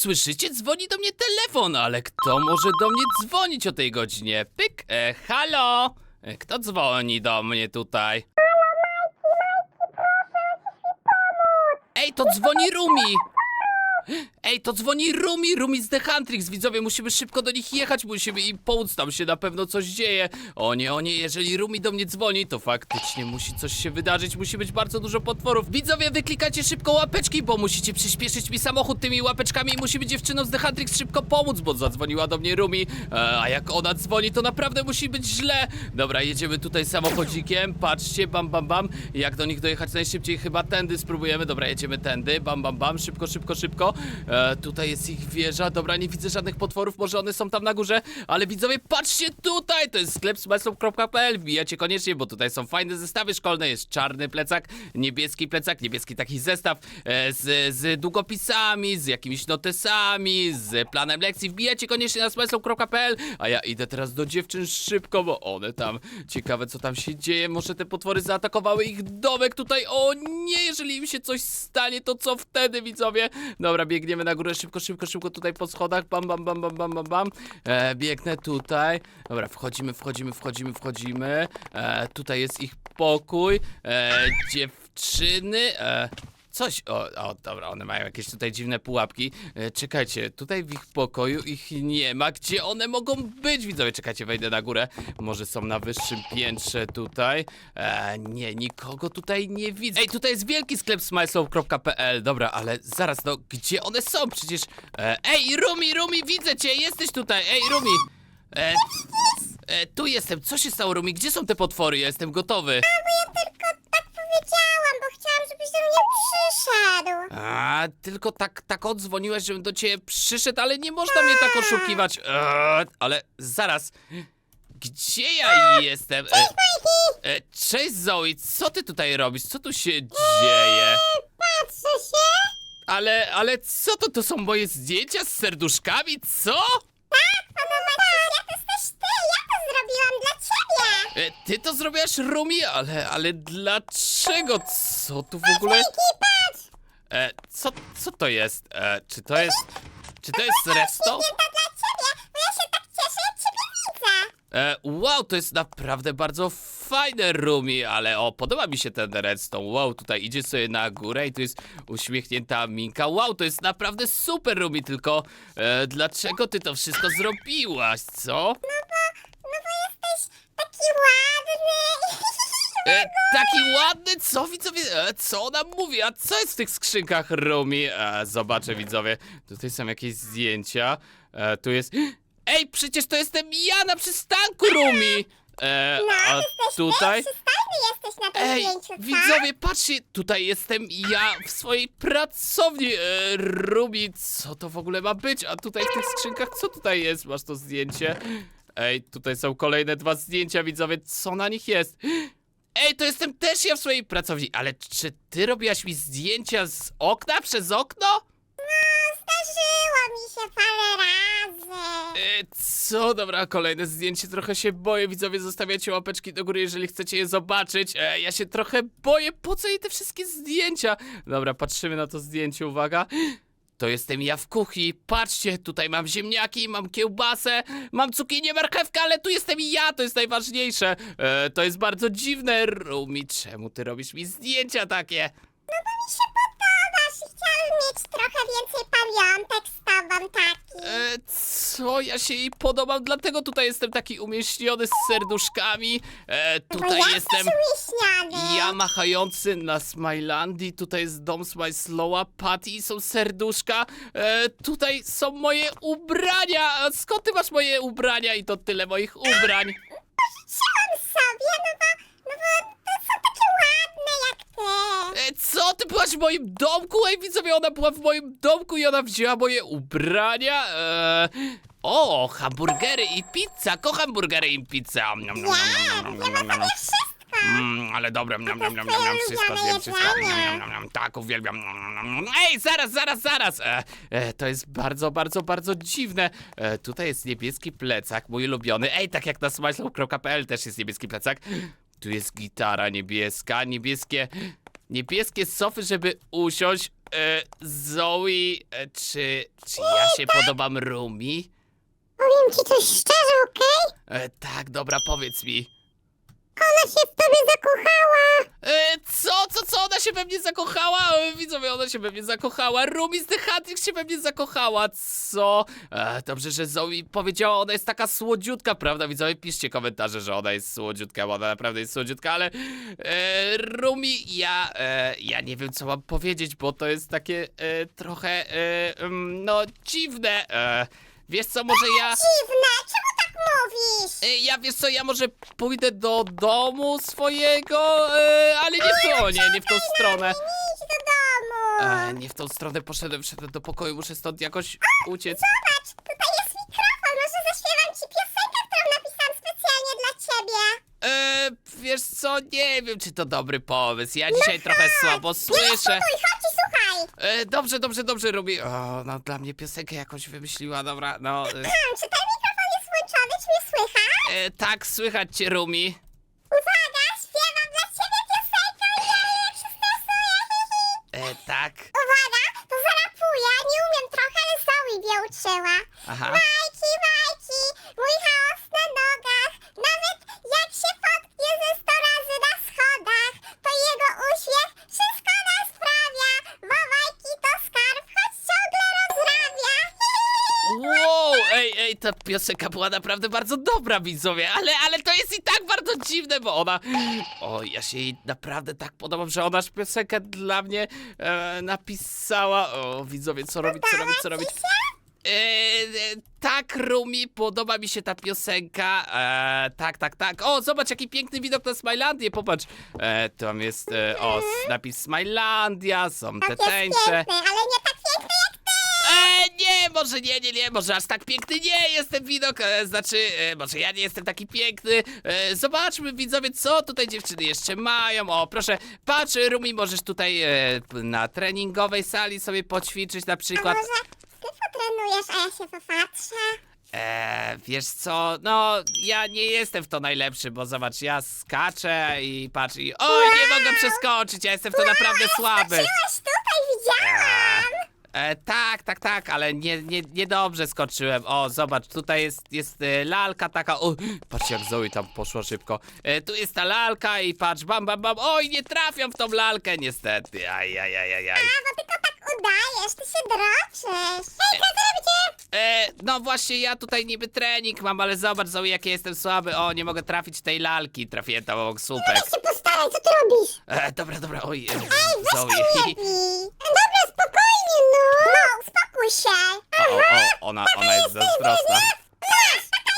słyszycie? Dzwoni do mnie telefon, ale kto może do mnie dzwonić o tej godzinie? Pyk, e, halo? E, Kto dzwoni do mnie tutaj? Ej, to dzwoni Rumi! Ej, to dzwoni Rumi, Rumi z The Huntrix, widzowie, musimy szybko do nich jechać, musimy im pomóc, tam się na pewno coś dzieje. O nie, o nie, jeżeli Rumi do mnie dzwoni, to faktycznie musi coś się wydarzyć, musi być bardzo dużo potworów. Widzowie, wyklikacie szybko łapeczki, bo musicie przyspieszyć mi samochód tymi łapeczkami. I musimy dziewczynom z The Huntrix szybko pomóc, bo zadzwoniła do mnie Rumi, e, a jak ona dzwoni, to naprawdę musi być źle. Dobra, jedziemy tutaj samochodzikiem, patrzcie, bam, bam, bam, jak do nich dojechać najszybciej, chyba tędy spróbujemy, dobra, jedziemy tędy, bam, bam, bam, szybko, szybko, szybko. E, tutaj jest ich wieża, dobra, nie widzę żadnych potworów, może one są tam na górze, ale widzowie, patrzcie tutaj, to jest sklep smyslow.pl, wbijacie koniecznie, bo tutaj są fajne zestawy szkolne, jest czarny plecak, niebieski plecak, niebieski taki zestaw e, z, z długopisami, z jakimiś notesami, z planem lekcji, wbijacie koniecznie na smyslow.pl, a ja idę teraz do dziewczyn szybko, bo one tam, ciekawe co tam się dzieje, może te potwory zaatakowały ich domek tutaj, o nie, jeżeli im się coś stanie, to co wtedy, widzowie? Dobra, biegniemy na górę szybko, szybko, szybko tutaj po schodach, bam, bam, bam, bam, bam, bam, bam. E, biegnę tutaj, dobra, wchodzimy, wchodzimy, wchodzimy, wchodzimy, e, tutaj jest ich pokój, e, dziewczyny, e, Coś, o, o, dobra, one mają jakieś tutaj dziwne pułapki. E, czekajcie, tutaj w ich pokoju ich nie ma. Gdzie one mogą być? Widzowie, czekajcie, wejdę na górę. Może są na wyższym piętrze tutaj. E, nie, nikogo tutaj nie widzę. Ej, tutaj jest wielki sklep smyslow.pl. Dobra, ale zaraz, no, gdzie one są? Przecież... E, ej, Rumi, Rumi, widzę cię, jesteś tutaj. Ej, Rumi. E, e, tu jestem. Co się stało, Rumi? Gdzie są te potwory? Ja jestem gotowy. Przyszedł. A, tylko tak, tak odzwoniłeś, żebym do ciebie przyszedł, ale nie można mnie tak oszukiwać. Eee, ale zaraz. Gdzie ja jestem? E, e, cześć Zoe, co ty tutaj robisz? Co tu się dzieje? Patrzę się. Ale, ale co to? To są moje zdjęcia z serduszkami? Co? Ono ma ja to jesteś ty, ja to zrobiłam dla ciebie. E, ty to zrobiłaś, Rumi? Ale, ale dlaczego? Co tu w ogóle? E, co, co to jest? E, czy to jest... Czy to jest resto? To dla ciebie, bo ja się tak cieszę, jak ciebie widzę. E, wow, to jest naprawdę bardzo fajne Rumi, ale o, podoba mi się ten redstone. Wow, tutaj idzie sobie na górę i tu jest uśmiechnięta Minka. Wow, to jest naprawdę super Rumi, tylko e, dlaczego ty to wszystko zrobiłaś, co? No bo jesteś taki ładny. E, taki ładny, co widzowie, e, co ona mówi, a co jest w tych skrzynkach Rumi? E, zobaczę widzowie, tutaj są jakieś zdjęcia, e, tu jest... Ej, przecież to jestem ja na przystanku Rumi! E, No, a jesteś tutaj... ty, przystojny jesteś na tym Ej, zdjęciu, co? widzowie, patrzcie, tutaj jestem ja w swojej pracowni. E, Rubi, co to w ogóle ma być? A tutaj w tych skrzynkach, co tutaj jest? Masz to zdjęcie? Ej, tutaj są kolejne dwa zdjęcia, widzowie, co na nich jest? Ej, to jestem też ja w swojej pracowni, ale czy ty robiłaś mi zdjęcia z okna, przez okno? Zdarzyło mi się parę razy. E, co? Dobra, kolejne zdjęcie. Trochę się boję, widzowie. Zostawiacie łapeczki do góry, jeżeli chcecie je zobaczyć. E, ja się trochę boję. Po co jej te wszystkie zdjęcia? Dobra, patrzymy na to zdjęcie, uwaga. To jestem ja w kuchni. Patrzcie, tutaj mam ziemniaki, mam kiełbasę, mam cukinię, marchewkę, ale tu jestem ja, to jest najważniejsze. E, to jest bardzo dziwne. Rumi, czemu ty robisz mi zdjęcia takie? Mi się podobasz i chciałam mieć trochę więcej pamiątek z tobą taki. E, co? Ja się jej podobam, dlatego tutaj jestem taki umieśniony z serduszkami. E, Bo tutaj jesteś jestem... umieśniony. Ja machający na Smilandii, tutaj jest dom Smajslowa, Patty i są serduszka, e, tutaj są moje ubrania, skąd ty masz moje ubrania i to tyle moich ubrań? Co? Ty byłaś w moim domku? Ej, widzowie, ona była w moim domku i ona wzięła moje ubrania? Eee... O, hamburgery i pizza. Kocham burgery i pizza. Nom, nom, nom, ale dobre, mniam, mniam, mniam, mniam, wszystko zjem, wszystko, tak, uwielbiam. Ej, zaraz, zaraz, zaraz, e, e, to jest bardzo, bardzo, bardzo dziwne. E, tutaj jest niebieski plecak, mój ulubiony, ej, tak jak na smyslow.pl też jest niebieski plecak. Tu jest gitara niebieska, niebieskie niebieskie sofy, żeby usiąść. E, Zoe, e, czy, czy ja się podobam Rumi? Powiem ci coś szczerze, okej? E, tak, dobra, powiedz mi. Ona się w tobie zakochała. E, co, co, co? Ona się we mnie zakochała? E, widzowie, ona się we mnie zakochała. Rumi z The Hatrix się we mnie zakochała. Co? E, dobrze, że Zoe powiedziała, ona jest taka słodziutka, prawda? Widzowie, piszcie komentarze, że ona jest słodziutka, bo ona naprawdę jest słodziutka, ale e, Rumi, ja, e, ja nie wiem, co mam powiedzieć, bo to jest takie e, trochę, e, mm, no, dziwne. E, wiesz co, może ja... Dziwne, czemu mówisz? E, Ja wiesz co, ja może pójdę do domu swojego, e, ale nie w tą, nie, nie w tą stronę. Idź do domu. E, nie w tą stronę poszedłem, wszedłem do pokoju, muszę stąd jakoś uciec. Zobacz, tutaj jest mikrofon, może zaśpiewam ci piosenkę, którą napisałam specjalnie dla ciebie. E, wiesz co, nie wiem czy to dobry pomysł, ja dzisiaj trochę słabo słyszę. Stój, chodź i słuchaj. E, dobrze, dobrze, dobrze robi. O, no dla mnie piosenkę jakąś wymyśliła, dobra, no. E, Hmm, e, tak, słychać cię, Rumi. Uwaga, śpiewam dla ciebie piosenkę, ojej, jak się stresuję, hihi. E, tak. Uwaga, to zarapuję, nie umiem trochę, ale Zoe mnie uczyła. Aha. Ta piosenka była naprawdę bardzo dobra, widzowie, ale, ale to jest i tak bardzo dziwne, bo ona... O, ja się jej naprawdę tak podobam, że ona aż piosenkę dla mnie e, napisała. O, widzowie, co robić, co robić, co robić. E, e, tak, Rumi, podoba mi się ta piosenka. E, tak, tak, tak. O, zobacz, jaki piękny widok na Smilandię, popatrz. E, tam jest, e, o, napis Smilandia, są te Tak jest tańce. piękny, ale nie może nie, nie, nie, może aż tak piękny nie jest ten widok, e, znaczy, e, może ja nie jestem taki piękny. E, zobaczmy, widzowie, co tutaj dziewczyny jeszcze mają. O, proszę, patrz, Rumi, możesz tutaj e, p- na treningowej sali sobie poćwiczyć na A przykład. może ty potrenujesz, a ja się popatrzę? E, wiesz co, no, ja nie jestem w to najlepszy, bo zobacz, ja skaczę i patrz i... Oj, nie mogę przeskoczyć, ja jestem w to naprawdę słaby. E, tak, tak, tak, ale nie, nie, niedobrze skoczyłem. O, zobacz, tutaj jest, jest e, lalka taka. O, patrz jak Zoe tam poszło szybko. E, tu jest ta lalka i patrz, bam, bam, bam. Oj, nie trafiam w tą lalkę, niestety. Aj, aj, aj, aj. A, bo tylko tak udajesz, ty się droczysz. Hej, co robicie? E, no właśnie, ja tutaj niby trening mam, ale zobacz, Zoe, jak ja jestem słaby. O, nie mogę trafić tej lalki. Trafiłem tam obok słupek. Weź się postaraj, co ty robisz? E, dobra, dobra, oj, e, Ej, Zoe. weź lepiej. Dobra, spokojnie, no. No, uspokój się. O, o, ona, ona jest zazdrosna. Masz, taka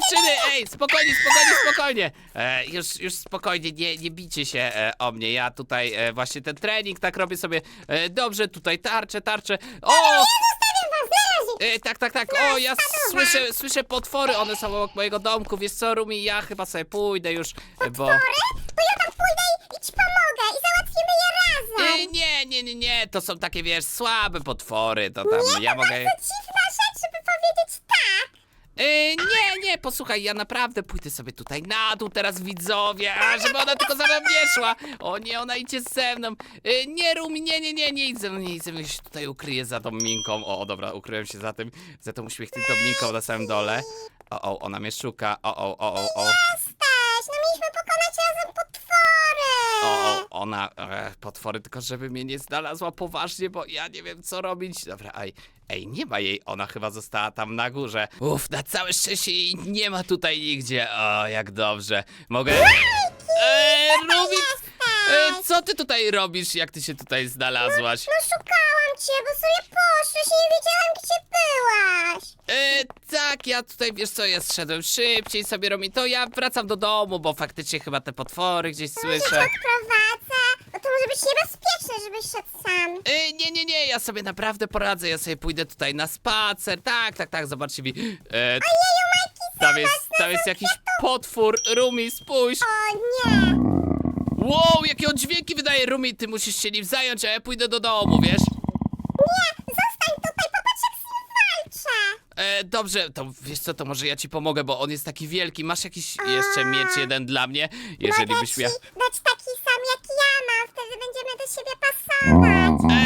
dziewczyny! Ej, spokojnie, spokojnie, spokojnie! E, już, już spokojnie, nie, nie bijcie się e, o mnie. Ja tutaj e, właśnie ten trening tak robię sobie. E, dobrze, tutaj tarczę, tarczę. O! Zostawiam was, na razie. E, tak, tak, tak. O, ja słyszę, słyszę potwory, one są obok mojego domku. Wiesz co, Rumi, ja chyba sobie pójdę już, e, bo... To ja tam pójdę i, i ci pomogę i załatwimy je razem. E, nie, nie, nie, nie, to są takie, wiesz, słabe potwory, to tam ja mogę... To dziwna rzecz, żeby powiedzieć tak. E, nie, nie, posłuchaj, ja naprawdę pójdę sobie tutaj na dół teraz widzowie, a żeby ona tylko za mną nie szła. O nie, ona idzie ze mną. E, nie, Rumi, nie, nie, nie, nie idź ze mną, nie idź ze mną, ja się tutaj ukryję za tą minką. O, dobra, ukryłem się za tym, za tą uśmiechniętą minką na samym dole. O, o, ona mnie szuka, o, o, o, o, o. No mieliśmy pokonać razem potwory. O, o, ona, e, potwory, tylko żeby mnie nie znalazła poważnie, bo ja nie wiem co robić. Dobra, ej, ej, nie ma jej, ona chyba została tam na górze. Uff, na całe szczęście jej nie ma tutaj nigdzie. O, jak dobrze. Mogę... Eee, Rubi, e, co ty tutaj robisz, jak ty się tutaj znalazłaś? No szukałam cię, bo sobie poszłeś i nie wiedziałam, gdzie ja tutaj, wiesz co, ja zszedłem szybciej sobie, Romi, to ja wracam do domu, bo faktycznie chyba te potwory gdzieś Że cię słyszę. odprowadzę. No to może być niebezpieczne, żebyś szedł sam. E, nie, nie, nie, ja sobie naprawdę poradzę, ja sobie pójdę tutaj na spacer, tak, tak, tak, zobaczcie mi. E, Jeju, Majki, tam jest, tam jest jakiś potwór, Rumi, spójrz. O nie. Wow, jakie on dźwięki wydaje, Rumi, ty musisz się nim zająć, a ja pójdę do domu, wiesz? Nie, E, dobrze, to wiesz co, to może ja ci pomogę, bo on jest taki wielki. Masz jakiś jeszcze miecz jeden dla mnie? Jeżeli Mogę byś ci miał... dać taki sam jak ja mam, wtedy będziemy do siebie pasować.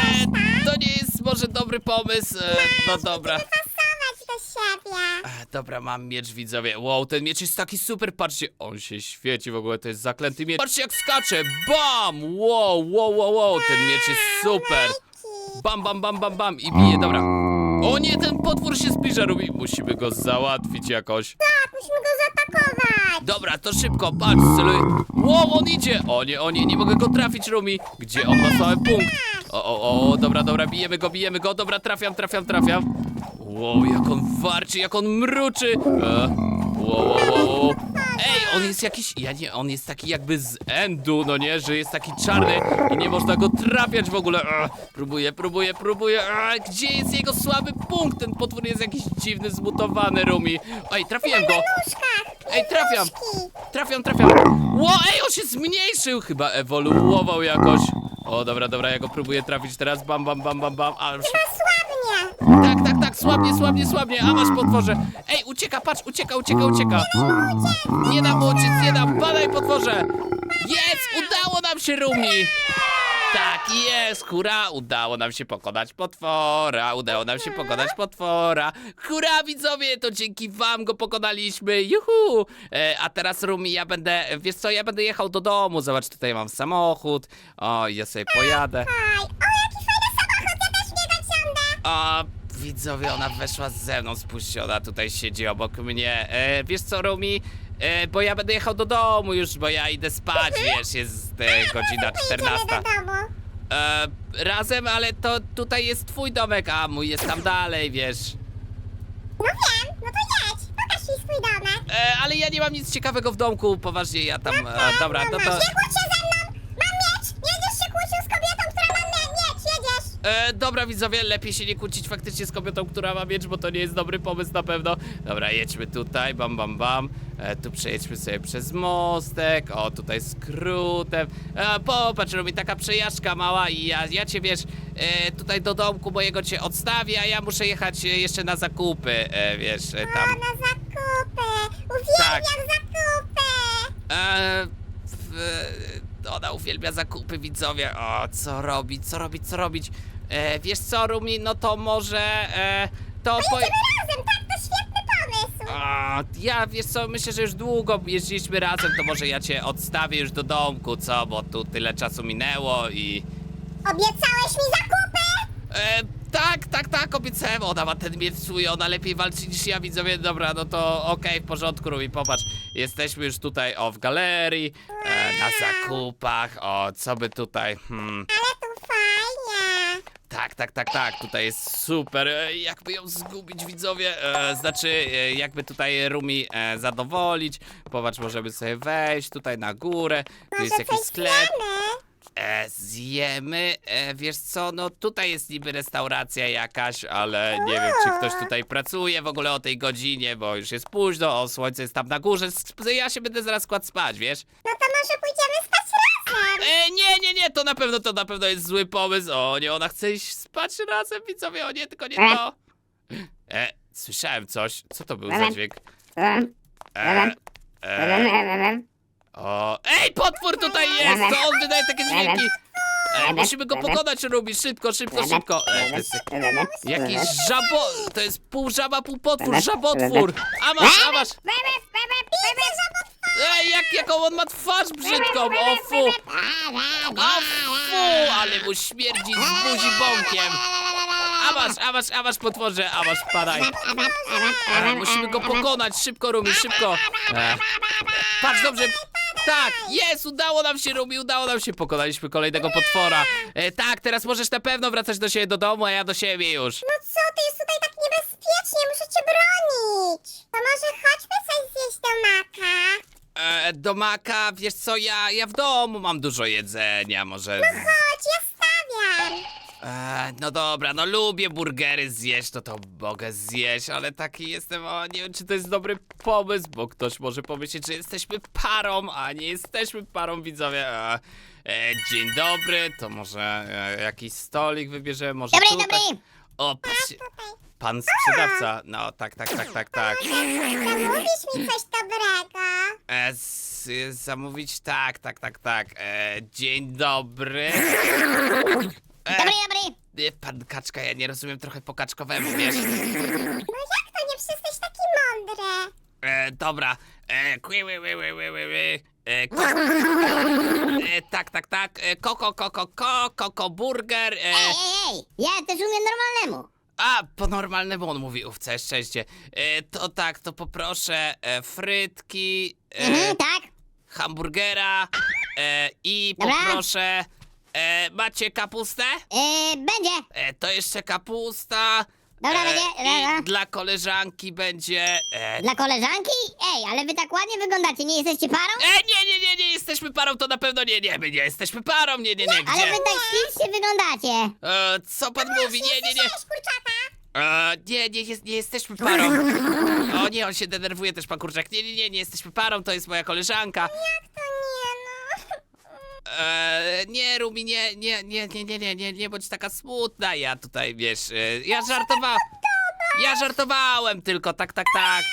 E, to nie jest może dobry pomysł. E, no dobra. Pasować do siebie. E, Dobra, mam miecz widzowie. Wow, ten miecz jest taki super, patrzcie. On się świeci w ogóle, to jest zaklęty miecz. Patrzcie jak skacze, bam! Wow, wow, wow, wow, ten miecz jest super. Bam, bam, bam, bam, bam i bije, dobra. O nie, ten potwór się zbliża, Rubi. Musimy go załatwić jakoś. Tak, musimy go zaatakować. Dobra, to szybko, patrz, celuję. Wow, on idzie! O nie, o nie, nie mogę go trafić, Rumi. Gdzie on ma słaby punkt? O, o, o, dobra, dobra, bijemy go, bijemy go. Dobra, trafiam, trafiam, trafiam. Wow, jak on warczy, jak on mruczy. E, wow, wow, wow, wow. Ej, on jest jakiś, ja nie, on jest taki jakby z endu, no nie, że jest taki czarny i nie można go trafiać w ogóle. E, próbuję, próbuję, próbuję. E, gdzie jest jego słaby punkt? Ten potwór jest jakiś dziwny, zmutowany, Rumi. Ej, trafiłem go. Ej, trafiam! Trafiam, trafiam! Ło, ej, on się zmniejszył! Chyba ewoluował jakoś. O, dobra, dobra, ja go próbuję trafić teraz. Bam, bam, bam, bam, bam. A, już... To słabnie. Tak, tak, tak, słabnie, słabnie, słabnie. A masz potworze. Ej, ucieka, patrz, ucieka, ucieka, ucieka. Nie dam uciec, nie dam. Badaj, potworze. Jest, udało nam się, Rumi. Tak jest, hura, udało nam się pokonać potwora, udało nam się pokonać potwora. Hura, widzowie, to dzięki wam go pokonaliśmy, juhu! E, a teraz, Rumi, ja będę, wiesz co, ja będę jechał do domu, zobacz, tutaj mam samochód, o, ja sobie pojadę. Oj, o jaki fajny samochód, ja też w niego wsiądę. O, widzowie, ona weszła ze mną spuściona, tutaj siedzi obok mnie. E, wiesz co, Rumi? E, bo ja będę jechał do domu już, bo ja idę spać, wiesz, jest e, godzina Pojedziemy 14. do domu. E, razem, ale to tutaj jest twój domek, a mój jest tam dalej, wiesz. No wiem, no to jedź. Pokaż mi swój domek. E, ale ja nie mam nic ciekawego w domku, poważnie, ja tam, e, dobra, no to... Kłóć się ze mną. Mam miecz. Nie będziesz się kłócił z kobietą, która ma mie- miecz. Jedziesz. E, dobra widzowie, lepiej się nie kłócić faktycznie z kobietą, która ma miecz, bo to nie jest dobry pomysł na pewno. Dobra, jedźmy tutaj, bam, bam, bam. E, tu przejedźmy sobie przez mostek, o tutaj skrótem. E, popatrz, robi taka przejażdżka mała i ja, ja cię wiesz, e, tutaj do domku mojego cię odstawię, a ja muszę jechać e, jeszcze na zakupy, e, wiesz, e, O, tam. na zakupy. Uwielbiam Tak. zakupy. E, w, e, ona uwielbia zakupy, widzowie. O, co robić, co robić, co robić? E, wiesz co, Rumi, no to może... E, to po... Jedziemy razem, tak? To świetny pomysł. A, ja, wiesz co, myślę, że już długo jeździliśmy razem, to może ja cię odstawię już do domku, co? Bo tu tyle czasu minęło i... Obiecałeś mi zakupy? E, tak, tak, tak, obiecałem. Ona ma ten miecz swój, ona lepiej walczy niż ja, widzowie. Dobra, no to okej, w porządku, Rumi, popatrz. Jesteśmy już tutaj, o, w galerii, e, na zakupach, o, co by tutaj, hmm... Ale. Tak, tak, tak, tak, tutaj jest super. E, Jakby ją zgubić, widzowie? E, znaczy, e, jakby tutaj Rumi e, zadowolić. Popatrz, możemy sobie wejść tutaj na górę. Tu jest Może jakiś coś sklep. zjemy? E, zjemy. E, wiesz co, no tutaj jest niby restauracja jakaś, ale nie wiem, czy ktoś tutaj pracuje w ogóle o tej godzinie, bo już jest późno, o słońce jest tam na górze. Ja się będę zaraz kładł spać, wiesz? No to może pójdziemy spać. E, nie, nie, nie, to na pewno, to na pewno jest zły pomysł. O nie, ona chce iść spać razem, widzowie, o nie, tylko nie to. E, słyszałem coś. Co to był za dźwięk? E, e, o, ej, potwór tutaj jest! To on wydaje takie dźwięki. E, musimy go pokonać, Rubi, szybko, szybko, szybko. E, to jest jakiś żabo... To jest pół żaba, pół potwór, żabotwór. A masz, a masz. Ej, jak, jaką on ma twarz brzydką, o fu. O fu, ale mu śmierdzi z buzi bąkiem. A masz, a masz, a masz potworze, a masz, padaj. Musimy go pokonać, szybko Rumi, szybko. E, patrz, dobrze. Tak, jest, udało nam się Rumi, udało nam się, pokonaliśmy kolejnego potwora. E, tak, teraz możesz na pewno wracać do siebie do domu, a ja do siebie już. No co, ty jest tutaj tak niebezpiecznie, muszę cię bronić. To może chodźmy coś zjeść do maka. E, do maka, wiesz co, ja, ja w domu mam dużo jedzenia, może... z- Chodź, ja stawiam. E, no dobra, no lubię burgery zjeść, to to mogę zjeść, ale taki jestem, o nie wiem czy to jest dobry pomysł, bo ktoś może pomyśleć, że jesteśmy parą, a nie jesteśmy parą, widzowie. E, e, dzień dobry, to może e, jakiś stolik wybierzemy, może Dobry, tutaj. dobry. O, patrzcie, pan sprzedawca. No, tak, tak, tak, tak, tak. Zamówisz mi coś dobrego? E, s, zamówić? Tak, tak, tak, tak. E, dzień dobry. E, Dobry, dobry. e, pan kaczka, ja nie rozumiem trochę po kaczkowemu, wiesz? No jak to nie przecież jesteś taki mądry? E, dobra. E, kwi, wi, wi, wi, wi, wi, wi. E, ko, e, tak, tak, tak. E, koko, koko, ko, koko, burger. E, Ej, ej, ej, ja też umiem normalnemu. a, po normalnemu on mówi, całe szczęście. E, to tak, to poproszę e, frytki, e, Mhm, tak. Hamburgera e, i Dobra. poproszę... E, macie kapustę? Yy, będzie. E, to jeszcze kapusta. Dobra, będzie, I dla koleżanki będzie... E, Dla koleżanki? Ej, ale wy tak ładnie wyglądacie, nie jesteście parą? E, nie, nie, nie, nie jesteśmy parą, to na pewno nie, nie, my nie jesteśmy parą, nie, nie, nie, Ale wy tak ślicznie wyglądacie. E, co pan mówi? Nie, nie, nie. Kurczaka? E, nie, nie, jest, nie jesteśmy parą. O nie, on się denerwuje też, pan Kurczak. Nie, nie, nie, nie jesteśmy parą, to jest moja koleżanka. Jak to nie no? E, nie, Rumi, nie, nie, nie, nie, nie, nie, nie, nie bądź taka smutna. Ja tutaj, wiesz, e, ja żartowałem. Ja żartowałem tylko, tak, tak, tak.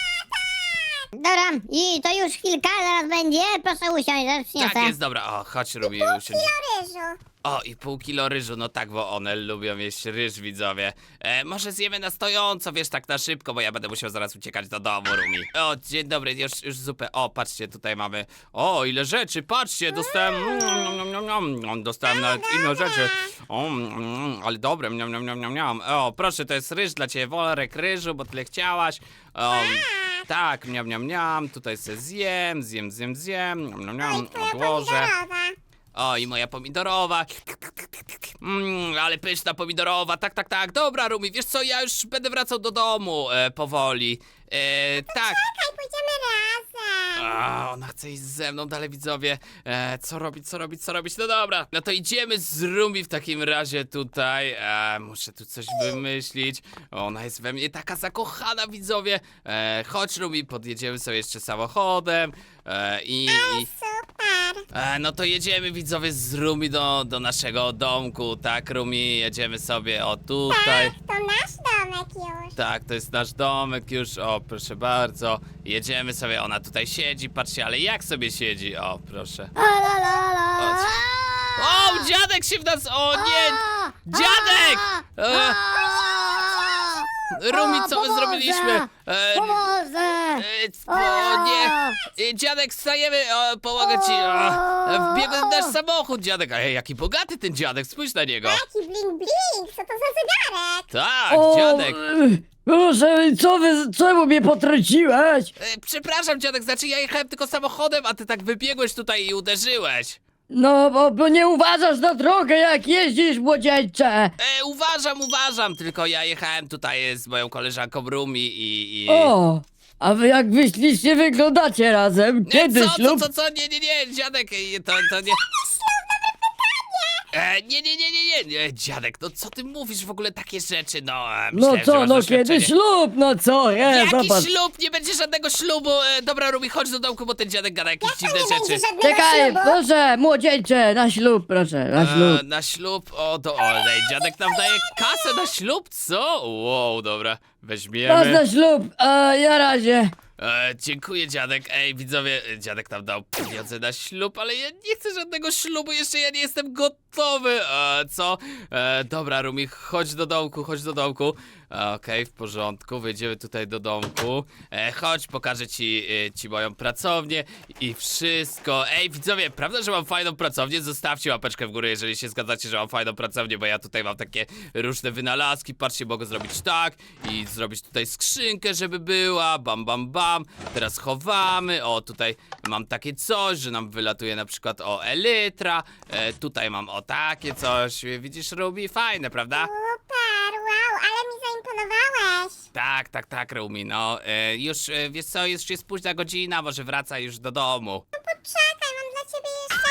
Dobra, i to już chwilka, zaraz będzie. Proszę usiąść, zaraz przyniosę. Tak jest, dobra. O, chodź, Rumi, usiądź. Kilo ryżu. O, i pół kilo ryżu, no tak, bo one lubią jeść ryż, widzowie. E, może zjemy na stojąco, wiesz, tak na szybko, bo ja będę musiał zaraz uciekać do domu, Rumi. O, dzień dobry, już, już zupę. O, patrzcie, tutaj mamy... O, ile rzeczy, patrzcie, dostałem... Mm, nom, nom, nom, nom, dostałem nawet inne rzeczy. O, mm, mm, ale dobre, niam, niam, niam, niam, niam. O, proszę, to jest ryż dla ciebie, worek ryżu, bo tyle chciałaś. O, tak, miam, miam, miam, tutaj se zjem, zjem, zjem, zjem, niam, niam, Twoja odłożę. pomidorowa. O, i moja pomidorowa. Mmm, ale pyszna pomidorowa. Tak, tak, tak. Dobra, Rumi, wiesz co, ja już będę wracał do domu e, powoli. E, tak. Czekaj, pójdziemy razem. A, ona chce iść ze mną dalej, widzowie. E, co robić, co robić, co robić? No dobra, no to idziemy z Rumi w takim razie tutaj. E, muszę tu coś wymyślić. Ona jest we mnie taka zakochana, widzowie. E, chodź, Rumi, podjedziemy sobie jeszcze samochodem. E, i, i... Super. E, no to jedziemy widzowie z Rumi do, do naszego domku, tak Rumi? Jedziemy sobie o tutaj. To nasz domek już. Tak, to jest nasz domek już, o proszę bardzo. Jedziemy sobie, ona tutaj siedzi, patrzcie, ale jak sobie siedzi? O, proszę. O, la, la, la. Chodź. O, dziadek się w nas, o nie! Dziadek! E. Rumi, co my zrobiliśmy? E, Pomoże! e, o nie! E, Dziadek, wstajemy, o, pomogę ci. O, wbiegłem w nasz samochód, dziadek. Ej, jaki bogaty ten dziadek, spójrz na niego. Taki bling bling, co to za zegarek? Tak, O, dziadek. e, Proszę, co wy, czemu mnie potrąciłeś? E, przepraszam, dziadek, znaczy ja jechałem tylko samochodem, a ty tak wybiegłeś tutaj i uderzyłeś. No, bo, bo nie uważasz na drogę, jak jeździsz, młodzieńcze. E, uważam, uważam, tylko ja jechałem tutaj z moją koleżanką Rumi i... i... O, a wy jak wy ślicznie wyglądacie razem? Nie, Kiedy co, co, ślub? co, co, nie, nie, nie, dziadek, e, to, to nie... E, nie, nie, nie, nie, nie, nie, dziadek, no co ty mówisz w ogóle takie rzeczy, no... E, No myślałem, że co, masz no kiedy doświadczenie. ślub, no co, je, Jaki zobacz. ślub? Nie będzie żadnego ślubu. E, dobra, Rumi, chodź do domku, bo ten dziadek gada jakieś dziwne nie rzeczy. żadnego Czekaj, ślubu. proszę, młodzieńcze, na ślub, proszę, na E, ślub. na ślub, o, to, o, ej, dziadek nam daje kasę na ślub, co? Wow, dobra, Raz weźmiemy. na ślub, a ja razie. E, dziękuję, dziadek. Ej, widzowie, e, dziadek nam dał pieniądze na ślub, ale ja nie chcę żadnego ślubu, jeszcze ja nie jestem gotowy. E, co? E, dobra, Rumi, chodź do domku, chodź do domku. Okej, w porządku, wejdziemy tutaj do domku. E, chodź, pokażę ci, e, ci moją pracownię i wszystko. Ej, widzowie, prawda, że mam fajną pracownię? Zostawcie łapeczkę w górę, jeżeli się zgadzacie, że mam fajną pracownię, bo ja tutaj mam takie różne wynalazki. Patrzcie, mogę zrobić tak i zrobić tutaj skrzynkę, żeby była. Bam, bam, bam. Teraz chowamy. O, tutaj mam takie coś, że nam wylatuje na przykład o elytra. E, tutaj mam o takie coś. Widzisz, Ruby? Fajne, prawda? Super, wow, ale mi zaimponowałeś. Tak, tak, tak, Rumi, no. E, już, e, wiesz co, już jest późna godzina, może wracaj już do domu. Poczekaj, mam dla ciebie jeszcze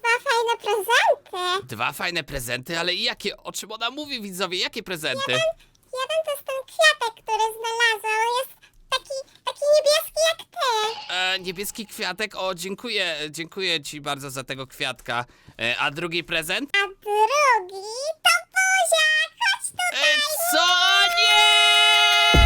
dwa fajne prezenty. Dwa fajne prezenty, ale jakie? O czym ona mówi, widzowie? Jakie prezenty? Jeden to jest ten kwiatek, który znalazłam. On jest taki, taki niebieski jak ty. E, niebieski kwiatek, o, dziękuję, dziękuję ci bardzo za tego kwiatka. E, a drugi prezent? A drugi to buziak. Chodź E, tutaj. co? Nie!